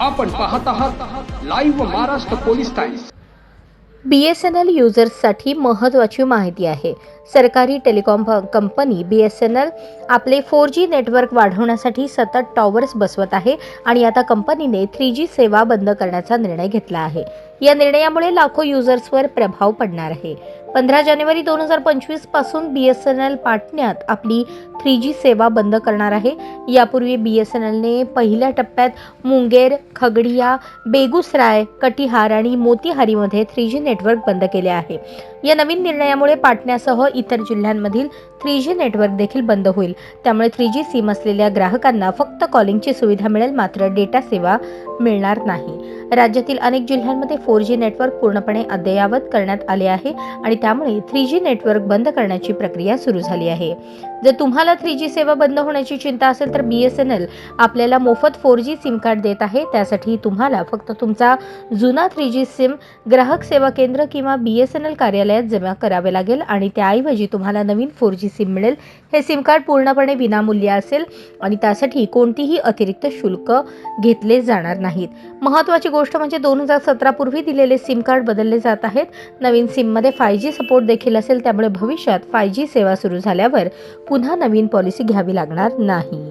आपण पाहत आहात live Maharashtra police times B S N L युजर्ससाठी महत्त्वाची माहिती आहे. सरकारी telecom company B S N L आपले फोर जी नेटवर्क वाढवण्यासाठी सतत टॉवर्स बसवत आहे आणि आता कंपनीने थ्री जी सेवा बंद करण्याचा निर्णय घेतला आहे. या निर्णयामुळे लाखो युजर्सवर प्रभाव पडणार आहे. पंधरा जानेवारी दोन हजार पंचवीसपासून बी एस एन एल पाटण्यात आपली थ्री जी सेवा बंद करणार आहे. यापूर्वी बी एस एन एलने पहिल्या टप्प्यात मुंगेर खगडिया बेगुसराय कटिहार आणि मोतीहारीमध्ये थ्री जी नेटवर्क बंद केले आहे. या नवीन निर्णयामुळे पाटण्यासह इतर जिल्ह्यांमधील थ्री जी नेटवर्क देखील बंद होईल. त्यामुळे थ्री जी सिम असलेल्या ग्राहकांना फक्त कॉलिंगची सुविधा मिळेल मात्र डेटा सेवा मिळणार नाही. राज्यातील अनेक जिल्ह्यांमध्ये फोर जी नेटवर्क पूर्णपणे अद्ययावत करण्यात आले आहे आणि त्यामुळे थ्री जी नेटवर्क बंद करण्याची प्रक्रिया सुरू झाली आहे. जर तुम्हाला थ्री जी सेवा बंद होण्याची चिंता असेल तर बी एस एन एल आपल्याला मोफत फोर जी सिम कार्ड देत आहे. त्यासाठी तुम्हाला फक्त तुमचा जुना थ्री जी सिम ग्राहक सेवा केंद्र किंवा बी एस एन एल कार्यालयात जमा करावे लागेल आणि त्याऐवजी तुम्हाला नवीन फोर जी सिम मिळेल. हे सिम कार्ड पूर्णपणे विनामूल्य असेल आणि त्यासाठी कोणतीही अतिरिक्त शुल्क घेतले जाणार नाहीत. महत्वाची गोष्ट म्हणजे दोन हजार सतरा पूर्वी दिलेले सिम कार्ड बदलले जात आहेत. नवीन सिममध्ये फाय जी सपोर्ट देखील असेल त्यामुळे भविष्यात फाय जी सेवा सुरू झाल्यावर पुन्हा नवीन पॉलिसी घ्यावी लागणार नाही.